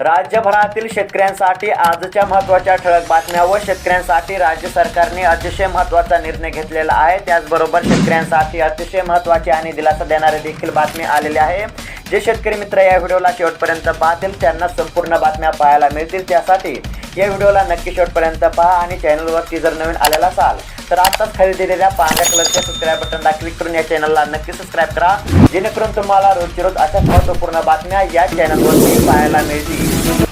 राज्यभरातील शेतकऱ्यांसाठी आजच्या महत्त्वाच्या ठळक बातम्या व शेतकऱ्यांसाठी राज्य सरकारने अतिशय महत्त्वाचा निर्णय घेतलेला आहे. त्याचबरोबर शेतकऱ्यांसाठी अतिशय महत्त्वाची आणि दिलासा देणारी देखील बातमी आलेली आहे. जे शेतकरी मित्र या व्हिडिओला शेवटपर्यंत पाहतील त्यांना संपूर्ण बातम्या पाहायला मिळतील. त्यासाठी या व्हिडिओला नक्की शेवटपर्यंत पहा आणि चॅनलवरती जर नवीन आलेला असाल तर आताच खाली दिलेल्या पांढऱ्या कलरच्या सबस्क्राईब बटनला क्लिक करून या चॅनलला नक्की सबस्क्राईब करा. जेणेकरून तुम्हाला रोजची रोज अशाच महत्त्वपूर्ण बातम्या या चॅनलवरती पाहायला मिळतील.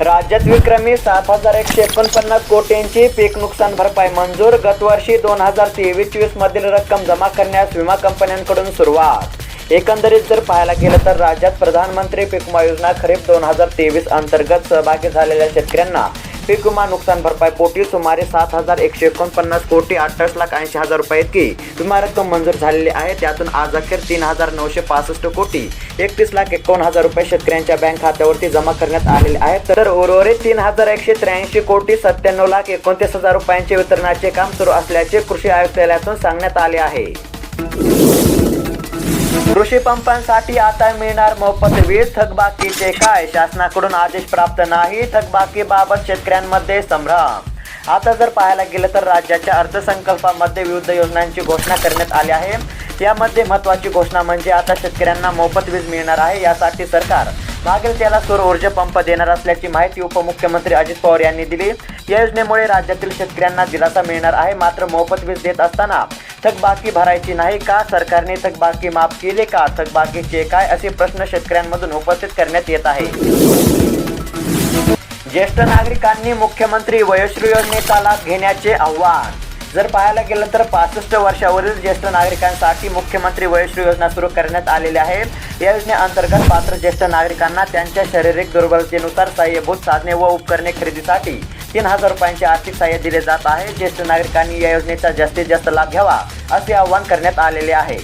राज्यात विक्रमी सात हजार एकशे एकोणपन्नास कोटींची पीक नुकसान भरपाई मंजूर. गतवर्षी दोन हजार तेवीस चोवीस मधील रक्कम जमा करण्यास विमा कंपन्यांकडून सुरुवात. एकंदरीत जर पाहायला गेलं तर राज्यात प्रधानमंत्री पीक विमा योजना खरीप दोन हजार तेवीस अंतर्गत सहभागी झालेल्या शेतकऱ्यांना पीक विमा नुकसान भरपाई पोटी सुमारे सात हजार एकशे एकोणपन्नास कोटी अठ्ठावीस लाख ऐंशी हजार रुपये इतकी. विमा रक्कम मंजूर झालेली आहे. त्यातून आज अखेर तीन हजार नऊशे पासष्ट कोटी एकतीस लाख एकोण हजार रुपये शेतकऱ्यांच्या बँक खात्यावरती जमा करण्यात आलेले आहेत. तर उर्वरित तीन हजार एकशे त्र्याऐंशी कोटी सत्त्याण्णव लाख एकोणतीस हजार रुपयांचे वितरणाचे काम सुरू असल्याचे कृषी आयुक्तालयातून सांगण्यात आले आहे. कृषी पंपांसाठी आता मिळणार मोफत वीज थकबाकीचे काय? शासनाकडून आदेश प्राप्त नाही थकबाकीबाबत शेतकऱ्यांमध्ये संभ्रम. आता जर पाहायला गेलं तर राज्याच्या अर्थसंकल्पामध्ये विविध योजनांची घोषणा करण्यात आली आहे. यामध्ये महत्त्वाची घोषणा म्हणजे आता शेतकऱ्यांना मोफत वीज मिळणार आहे यासाठी सरकार मागील त्याला सौर ऊर्जा पंप देणार असल्याची माहिती उपमुख्यमंत्री अजित पवार यांनी दिली. या योजनेमुळे राज्यातील शेतकऱ्यांना दिलासा मिळणार आहे मात्र मोफत वीज देत असताना थकबाकी भरायची नाही का? सरकारने थकबाकी माफ केले का? थकबाकीचे काय? असे प्रश्न शेतकऱ्यांमधून उपस्थित करण्यात येत आहे. ज्येष्ठ नागरिकांनी मुख्यमंत्री वयोश्री योजनेचा लाभ घेण्याचे आव्हान जर पाहायला गेलं तर पासष्ट वर्षावरील ज्येष्ठ नागरिकांसाठी मुख्यमंत्री वयोश्री योजना सुरू करण्यात आलेली आहे. या योजनेअंतर्गत पात्र ज्येष्ठ नागरिकांना त्यांच्या शारीरिक दुर्बलतेनुसार सहाय्यभूत साधने व उपकरणे खरेदीसाठी तीन हजार रुपयांचे आर्थिक सहाय्य दिले जात आहे. ज्येष्ठ नागरिकांनी या योजनेचा जास्तीत जास्त लाभ घ्यावा असे आवाहन करण्यात आलेले आहे.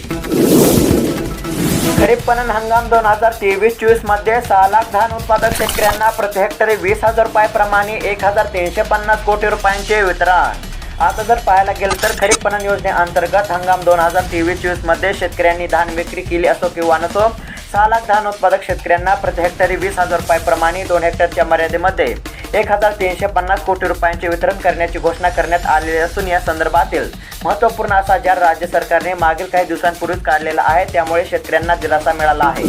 खरीप पणन हंगाम दोन हजार तेवीस चोवीसमध्ये सहा लाख धान उत्पादक शेतकऱ्यांना प्रति हेक्टरी वीस हजार रुपयाप्रमाणे एक हजार तीनशे पन्नास कोटी रुपयांचे वितरण. आता जर पाहायला गेलं तर खरीप पणन योजनेअंतर्गत हंगाम दोन हजार तेवीस चोवीसमध्ये शेतकऱ्यांनी धान विक्री केली असो किंवा नसो सहा लाख धान उत्पादक शेतकऱ्यांना प्रति हेक्टरी वीस हजार रुपयाप्रमाणे दोन हेक्टरच्या मर्यादेमध्ये एक हजार तीनशे पन्नास कोटी रुपयांचे वितरण करण्याची घोषणा करण्यात आलेली असून या संदर्भातील महत्त्वपूर्ण असा जाहीर राज्य सरकारने मागील काही दिवसांपूर्वीच काढलेला आहे त्यामुळे शेतकऱ्यांना दिलासा मिळाला आहे.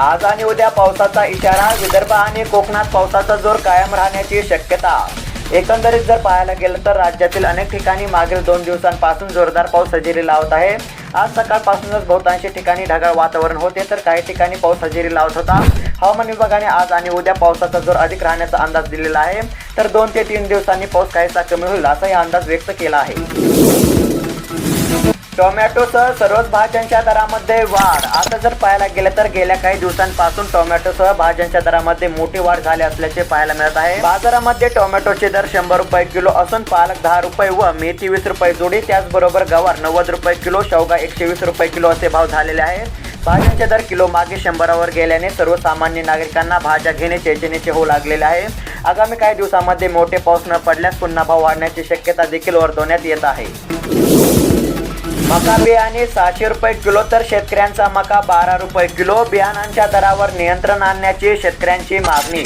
आज आणि उद्या पावसाचा इशारा विदर्भ आणि कोकणात पावसाचा जोर कायम राहण्याची शक्यता. एकंदरीत जर पाहायला गेलं तर राज्यातील अनेक ठिकाणी मागील दोन दिवसांपासून जोरदार पाऊस हजेरी लावत आहे. आज सकाळपासूनच बहुतांशी ठिकाणी ढगाळ वातावरण होते तर काही ठिकाणी पाऊस हजेरी लावत होता. हवामान विभागाने आज आणि उद्या पावसाचा जोर अधिक राहण्याचा अंदाज दिलेला आहे. तर दोन ते तीन दिवसांनी पाऊस काहीसा कमी होईल असाही अंदाज व्यक्त केला आहे. टोमॅटोसह सर्वच भाज्यांच्या दरामध्ये वाढ. आता जर पाहायला गेलं तर गेल्या काही दिवसांपासून टोमॅटोसह भाज्यांच्या दरामध्ये मोठी वाढ झाली असल्याचे पाहायला मिळत आहे. बाजारामध्ये टोमॅटोचे दर शंभर रुपये किलो असून पालक दहा रुपये व मेथी वीस रुपये जोडी त्याचबरोबर गवार नव्वद रुपये किलो शेवगा एकशे वीस रुपये किलो असे भाव झालेले आहेत. भाज्यांचे दर किलो मागे शंभरावर गेल्याने सर्वसामान्य नागरिकांना भाज्या घेणे चेचणीचे होऊ लागलेले आहे. आगामी काही दिवसामध्ये मोठे पाऊस न पडल्यास पुन्हा भाव वाढण्याची शक्यता देखील वर्तवण्यात येत आहे. मका बियाणे सहाशे रुपये किलो तर शेतकऱ्यांचा मका बारा रुपये किलो. बियाणांच्या दरावर नियंत्रण आणण्याची शेतकऱ्यांची मागणी.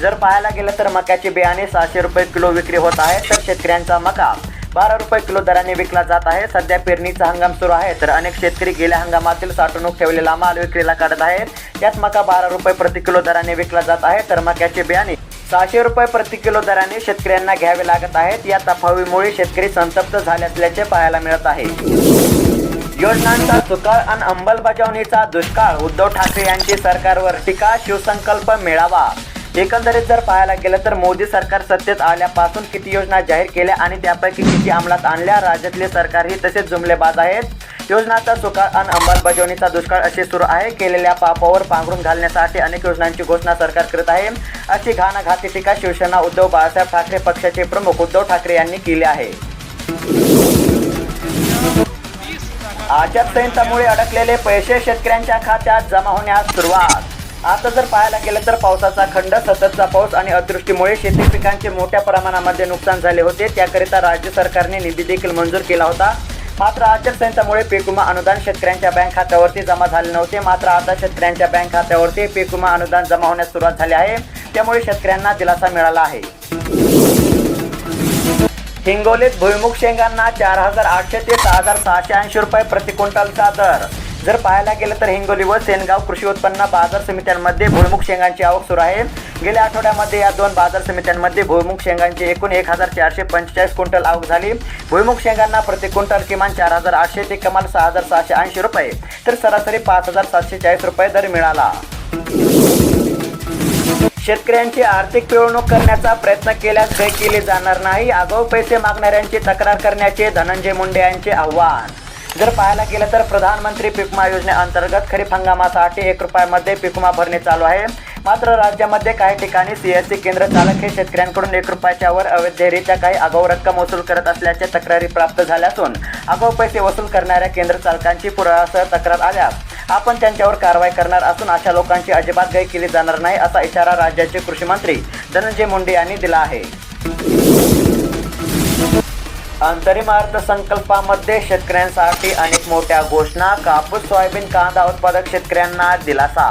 जर पाहायला गेलं तर मक्याचे बियाणे सहाशे रुपये किलो विक्री होत आहे तर शेतकऱ्यांचा मका बारा रुपये किलो दराने विकला जात आहे. सध्या पेरणीचा हंगाम सुरू आहे तर अनेक शेतकरी गेल्या हंगामातील साठवणूक ठेवलेला माल विक्रीला काढत आहेत. त्यात मका बारा रुपये प्रति किलो दराने विकला जात आहे तर मक्याचे बियाणे सहाशे रुपये प्रति किलो दराने शेतकऱ्यांना घ्यावे लागत आहेत. या तफावीमुळे शेतकरी संतप्त झाले असल्याचे पाहायला मिळत आहे. योजनांचा चुकाळ आणि अंमलबजावणीचा दुष्काळ. उद्धव ठाकरे यांची सरकारवर टीका शिवसंकल्प मेळावा. एकंदरीत जर पाहायला गेलं तर मोदी सरकार सत्तेत आल्यापासून किती योजना जाहीर केल्या आणि त्यापैकी किती अंमलात आणल्या? राज्यातले सरकारही तसेच जुमलेबाज आहेत. योजनांचा चुकाळ आणि अंमलबजावणीचा दुष्काळ असे सुरू आहे. केलेल्या पापावर पांघरून घालण्यासाठी अनेक योजनांची घोषणा सरकार करत आहे. अशी घाणाघाती टीका शिवसेना उद्धव बाळासाहेब ठाकरे पक्षाचे प्रमुख उद्धव ठाकरे यांनी केली आहे. आचारसंहितामुळे अडकलेले पैसे शेतकऱ्यांच्या खात्यात जमा होण्यास सुरुवात. आता जर पाहायला गेलं तर पावसाचा खंड सततचा पाऊस आणि अतिवृष्टीमुळे शेती पिकांचे मोठ्या प्रमाणामध्ये नुकसान झाले होते. त्याकरिता राज्य सरकारने निधी देखील मंजूर केला होता. मात्र आचारसंहितामुळे पेकुमा अनुदान शेतकऱ्यांच्या बँक खात्यावरती जमा झाले नव्हते. मात्र आता शेतकऱ्यांच्या बँक खात्यावरती पेकुमा अनुदान जमा होण्यास सुरुवात झाली आहे. त्यामुळे शेतकऱ्यांना दिलासा मिळाला आहे. हिंगोलीत भुईमुग शेंगांना चार हजार आठशे ते सहा हजार सहाशे ऐंशी रुपये प्रति क्विंटलचा दर. जर पाहायला गेलं तर हिंगोली व सेनगाव कृषी उत्पन्न बाजार समित्यांमध्ये भुईमुग शेंगांची आवक सुरू आहे. गेल्या आठवड्यामध्ये या दोन बाजार समित्यांमध्ये भुईमुग शेंगांची एकूण एक हजार चारशे पंचेचाळीस क्विंटल आवक झाली. भुईमुग शेंगांना प्रति क्विंटल किमान चार हजार आठशे ते कमाल सहा हजार सहाशे ऐंशी रुपये तर सरासरी पाच हजार सातशे चाळीस रुपये दर मिळाला. शेतकऱ्यांची आर्थिक पिळवणूक करण्याचा प्रयत्न केल्यास काही केले जाणार नाही. आगाऊ पैसे मागणाऱ्यांची तक्रार करण्याचे धनंजय मुंडे यांचे आव्हान. जर पाहायला गेलं तर प्रधानमंत्री पीकमा योजनेअंतर्गत खरीप हंगामासाठी एक रुपयामध्ये पिकमा भरणे चालू आहे. मात्र राज्यामध्ये काही ठिकाणी सी एस सी केंद्र चालक हे शेतकऱ्यांकडून एक रुपयाच्या वर अवैधरित्या काही आगाऊ रक्कम वसूल करत असल्याच्या तक्रारी प्राप्त झाल्या असून आगाऊ पैसे वसूल करणाऱ्या केंद्र चालकांची पुराव्यासह तक्रार आल्या. आपण त्यांच्यावर कारवाई करणार असून अशा लोकांची अजिबात गय केली जाणार नाही असा इशारा राज्याचे कृषी मंत्री धनंजय मुंडे यांनी दिला आहे. अंतरिम अर्थसंकल्पामध्ये शेतकऱ्यांसाठी अनेक मोठ्या घोषणा कापूस सोयाबीन कांदा उत्पादक शेतकऱ्यांना दिलासा.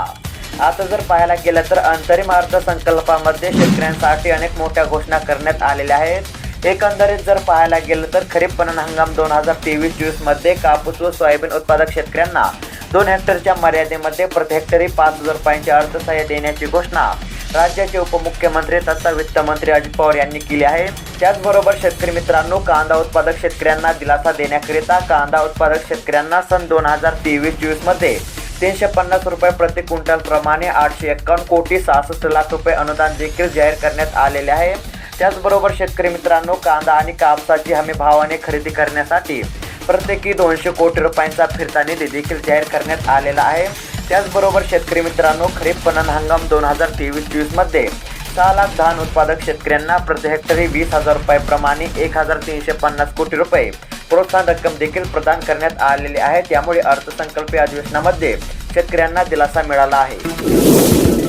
आता जर पाहायला गेलं तर अंतरिम अर्थसंकल्पामध्ये शेतकऱ्यांसाठी अनेक मोठ्या घोषणा करण्यात आलेल्या आहेत. एकंदरीत जर पाहायला गेलं तर खरीप पणन हंगाम दोन हजार तेवीस चोवीसमध्ये कापूस व सोयाबीन उत्पादक शेतकऱ्यांना दोन हेक्टरच्या मर्यादेमध्ये प्रति हेक्टरी पाच हजार रुपयांचे अर्थसहाय्य देण्याची घोषणा. राज्याचे उपमुख्यमंत्री तथा वित्तमंत्री अजित पवार यांनी केली आहे. त्याचबरोबर शेतकरी मित्रांनो कांदा उत्पादक शेतकऱ्यांना दिलासा देण्याकरिता कांदा उत्पादक शेतकऱ्यांना सन दोन हजार तेवीस चोवीसमध्ये तीनशे पन्नास रुपये प्रति क्विंटल प्रमाणे आठशे एक्कावन्न कोटी सहासष्ट लाख रुपये अनुदान देखील जाहीर करण्यात आलेले आहे. त्याचबरोबर शेतकरी मित्रांनो कांदा आणि कापसाची हमी भावाने खरेदी करण्यासाठी प्रत्येकी दोनशे कोटी रुपयांचा फिरता निधी देखील जाहीर करण्यात आलेला आहे. त्याचबरोबर शेतकरी मित्रांनो खरीप पणन हंगाम दोन हजार तेवीस चोवीसमध्ये सहा लाख धान उत्पादक शेतकऱ्यांना प्रति हेक्टरी वीस हजार रुपयाप्रमाणे एक हजार तीनशे पन्नास कोटी रुपये प्रोत्साहन रक्कम देखील प्रदान करण्यात आलेली आहे. त्यामुळे अर्थसंकल्पीय अधिवेशनामध्ये शेतकऱ्यांना दिलासा मिळाला आहे.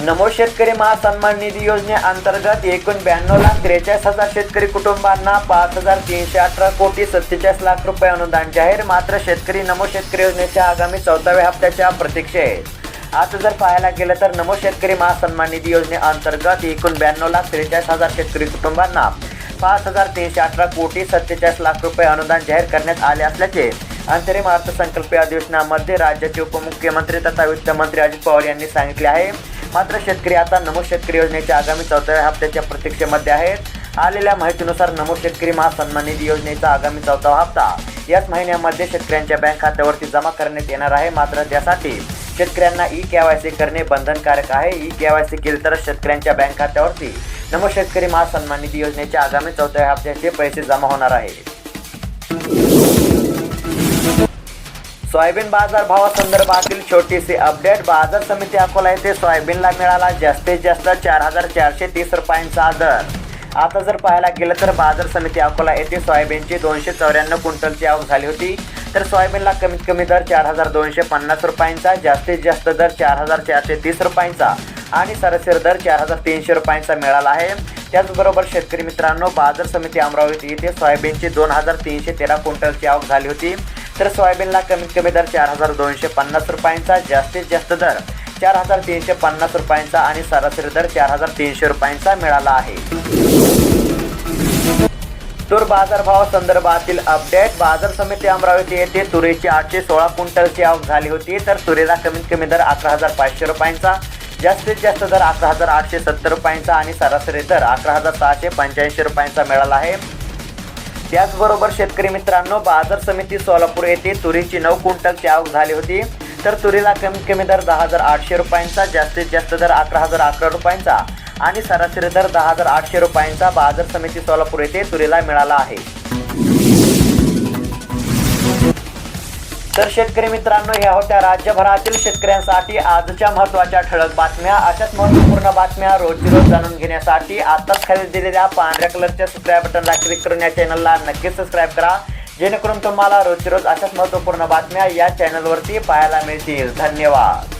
नमो शेतकरी महासन्मान निधी योजनेअंतर्गत एकूण ब्याण्णव लाख त्रेचाळीस हजार शेतकरी कुटुंबांना पाच हजार तीनशे अठरा कोटी सत्तेचाळीस लाख रुपये अनुदान जाहीर. मात्र शेतकरी नमो शेतकरी योजनेच्या आगामी चौदाव्या हप्त्याच्या प्रतीक्षेत आता जर पाहायला गेलं तर नमो शेतकरी महासन्मान निधी योजनेअंतर्गत एकूण ब्याण्णव लाख त्रेचाळीस हजार शेतकरी कुटुंबांना पाच हजार तीनशे अठरा कोटी सत्तेचाळीस लाख रुपये अनुदान जाहीर करण्यात आले असल्याचे अंतरिम अर्थसंकल्पीय अधिवेशनामध्ये राज्याचे उपमुख्यमंत्री तथा वित्तमंत्री अजित पवार यांनी सांगितले आहे. मात्र शेतकरी आता नमो शेतकरी योजनेच्या आगामी चौथ्या हप्त्याच्या प्रतीक्षेमध्ये आहेत. आलेल्या माहितीनुसार नमो शेतकरी महासन्मान निधी योजनेचा आगामी चौथा हप्ता याच महिन्यामध्ये शेतकऱ्यांच्या बँक खात्यावरती जमा करण्यात येणार आहे. मात्र त्यासाठी शेतकऱ्यांना ई के वाय सी करणे बंधनकारक आहे. ई के वाय सी केली तरच शेतकऱ्यांच्या बँक खात्यावरती नमो शेतकरी महासन्मान निधी योजनेच्या आगामी चौथ्या हप्त्याचे पैसे जमा होणार आहेत. सोयाबीन बाजार भावासंदर्भातील छोटीशी अपडेट. बाजार समिती अकोला येथे सोयाबीनला मिळाला जास्तीत जास्त चार हजार चारशे तीस रुपयांचा दर. आता जर पाहायला गेलं तर बाजार समिती अकोला येथे सोयाबीनची दोनशे चौऱ्याण्णव क्विंटलची आवक झाली होती. तर सोयाबीनला कमीत कमी दर चार हजार दोनशे पन्नास रुपयांचा जास्तीत जास्त दर चार हजार चारशे तीस रुपयांचा आणि सरासरी दर चार हजार तीनशे रुपयांचा मिळाला आहे. त्याचबरोबर शेतकरी मित्रांनो बाजार समिती अमरावती येथे सोयाबीनची दोन हजार तीनशे तेरा क्विंटलची आवक झाली होती. तर सोयाबीनला कमीत कमी दर चार हजार दोनशे पन्नास रुपयांचा जास्तीत जास्त दर चार हजार तीनशे पन्नास रुपयांचा आणि सरासरी दर चार हजार तीनशे रुपयांचा मिळाला आहे. तूर बाजारभाव संदर्भातील अपडेट बाजार समिती अमरावती येथे तुरीची आठशे सोळा क्विंटलची आवक झाली होती तर तुरीला कमीत कमी दर अकरा हजार पाचशे रुपयांचा जास्तीत जास्त दर अकरा हजार आठशे सत्तर रुपयांचा आणि सरासरी दर अकरा हजार सहाशे पंच्याऐंशी रुपयांचा मिळाला आहे. त्याचबरोबर शेतकरी मित्रांनो बाजार समिती सोलापूर येथे तुरीची नऊ क्विंटलची आवक झाली होती. तर तुरीला कमीत कमी दर दहा हजार आठशे रुपयांचा जास्तीत जास्त दर अकरा हजार अकरा रुपयांचा आणि सरासरी दर दहा हजार आठशे रुपयांचा बाजार समिती सोलापूर येथे तुरीला मिळाला आहे. तर शेतकरी मित्रांनो ह्या होत्या राज्यभरातील शेतकऱ्यांसाठी आजच्या महत्त्वाच्या ठळक बातम्या. अशाच महत्त्वपूर्ण बातम्या रोजची रोज जाणून घेण्यासाठी आताच खाली दिलेल्या पांढऱ्या कलरच्या सबस्क्राईब बटनला क्लिक करून या चॅनलला नक्कीच सबस्क्राईब करा. जेणेकरून तुम्हाला रोजची रोज अशाच महत्त्वपूर्ण बातम्या या चॅनलवरती पाहायला मिळतील. धन्यवाद.